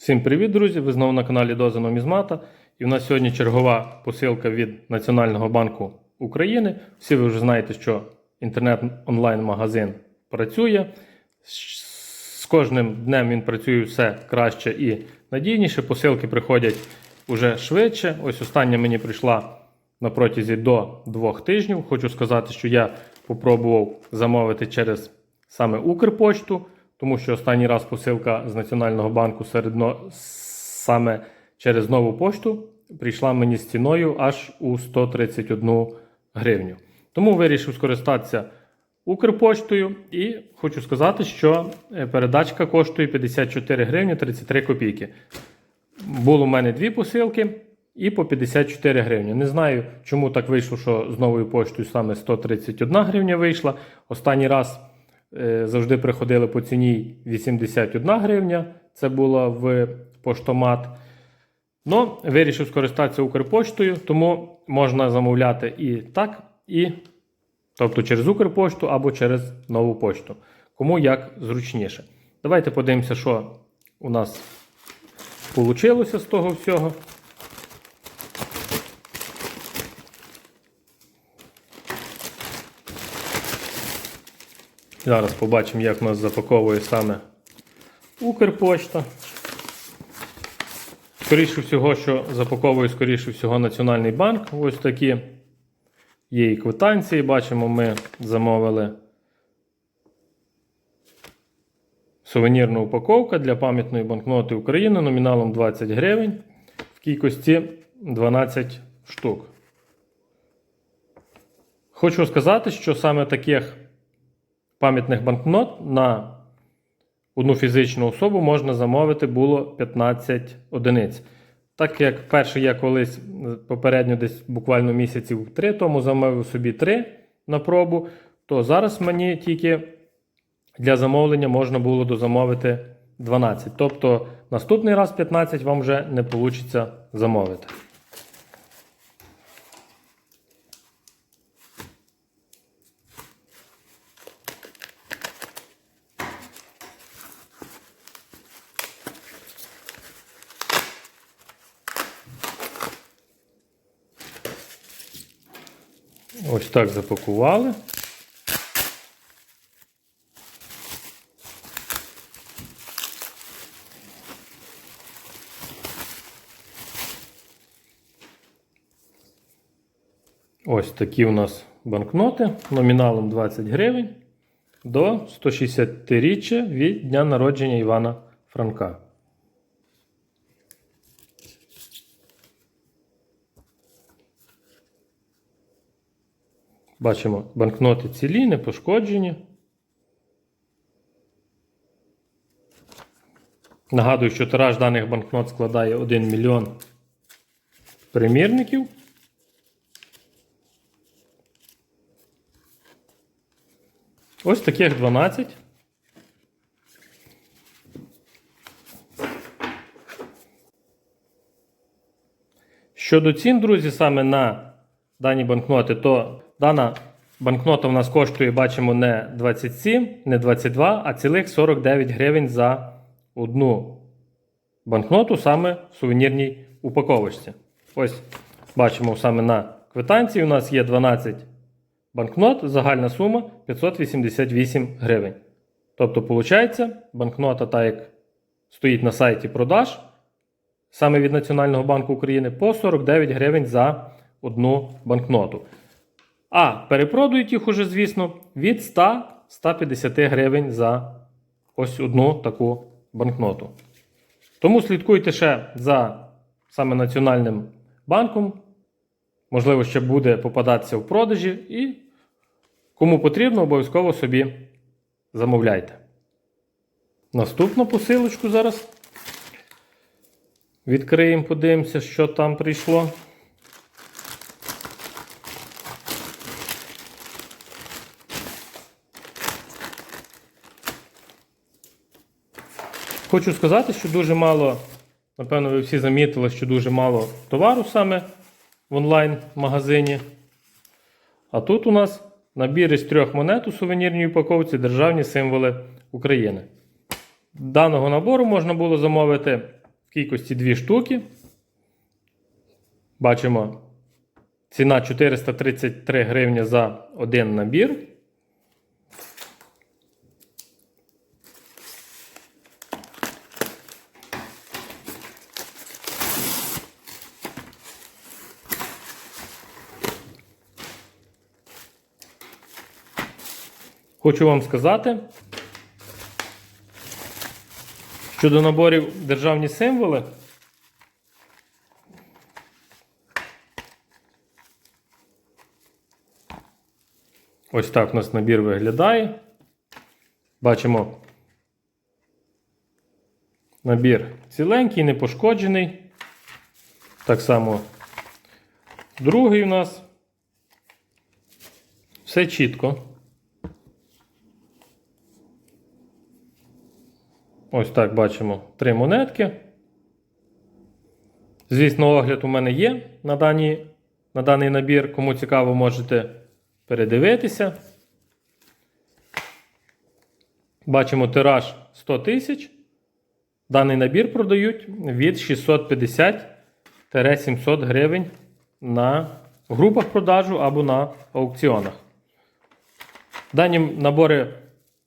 Всім привіт, друзі! Ви знову на каналі Доза Номізмата. І в нас сьогодні чергова посилка від Національного банку України. Всі ви вже знаєте, що інтернет-онлайн-магазин працює. З кожним днем він працює все краще і надійніше. Посилки приходять уже швидше. Ось остання мені прийшла на протязі до двох тижнів. Хочу сказати, що я попробував замовити через саме Укрпочту, тому що останній раз посилка з Національного банку серед саме через нову пошту прийшла мені з ціною аж у 131 гривню. Тому вирішив скористатися Укрпоштою і хочу сказати, що е, передачка коштує 54 гривні 33 копійки. Було в мене дві посилки і по 54 гривні. Не знаю, чому так вийшло, що з новою поштою саме 131 гривня вийшла. Останній раз завжди приходили по ціні 81 гривня. Це було в поштомат. Ну, вирішив скористатися Укрпоштою, тому можна замовляти і так, і тобто через Укрпошту або через нову пошту. Кому як зручніше. Давайте подивимося, що у нас вийшло з того всього. Зараз побачимо, як нас запаковує саме Укрпочта. Скоріше всього, що запаковує, скоріше всього, Національний банк. Ось такі є і квитанції. Бачимо, ми замовили сувенірна упаковка для пам'ятної банкноти України номіналом 20 гривень в кількості 12 штук. Хочу сказати, що саме таких пам'ятних банкнот на одну фізичну особу можна замовити було 15 одиниць. Так як перший я колись е, попередньо десь буквально місяців 3 тому замовив собі 3 на пробу, то зараз мені тільки для замовлення можна було дозамовити 12. Тобто наступний раз 15 вам вже не вийде замовити. Ось так запакували. Ось такі у нас банкноти номіналом 20 гривень до 160-річчя від дня народження Івана Франка. Бачимо, банкноти цілі, не пошкоджені. Нагадую, що тираж даних банкнот складає 1 мільйон примірників. Ось таких 12. Щодо цін, друзі, саме на дані банкноти, то дана банкнота в нас коштує, бачимо, не 27, не 22, а цілих 49 гривень за одну банкноту саме в сувенірній упаковочці. Ось бачимо саме на квитанції. У нас є 12 банкнот, загальна сума 588 гривень. Тобто, виходить, банкнота, так як стоїть на сайті продаж, саме від Національного банку України, по 49 гривень за одну банкноту. А перепродають їх уже, звісно, від 100-150 гривень за ось одну таку банкноту. Тому слідкуйте ще за саме Національним банком. Можливо, ще буде попадатися в продажі, і кому потрібно, обов'язково собі замовляйте. Наступну посилочку зараз. Відкриємо, подивимося, що там прийшло. Хочу сказати, що дуже мало, напевно, ви всі замітили, що дуже мало товару саме в онлайн-магазині. А тут у нас набір із трьох монет у сувенірній упаковці державні символи України. Даного набору можна було замовити в кількості дві штуки. Бачимо, ціна 433 гривні за один набір. Хочу вам сказати, щодо наборів державні символи. Ось так у нас набір виглядає. Бачимо. Набір ціленький, не пошкоджений. Так само другий у нас. Все чітко. Ось так бачимо три монетки. Звісно, огляд у мене є на, дані, на даний набір. Кому цікаво, можете передивитися. Бачимо тираж 100 тисяч. Даний набір продають від 650-700 гривень на групах продажу або на аукціонах. Дані набори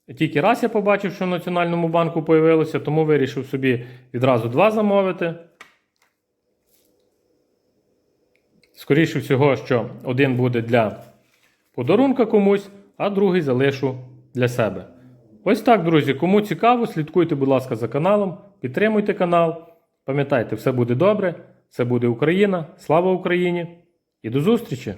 тільки раз я побачив, що в Національному банку появилося, тому вирішив собі відразу два замовити. Скоріше всього, що один буде для подарунка комусь, а другий залишу для себе. Ось так, друзі. Кому цікаво, слідкуйте, будь ласка, за каналом, підтримуйте канал. Пам'ятайте, все буде добре, все буде Україна. Слава Україні і до зустрічі!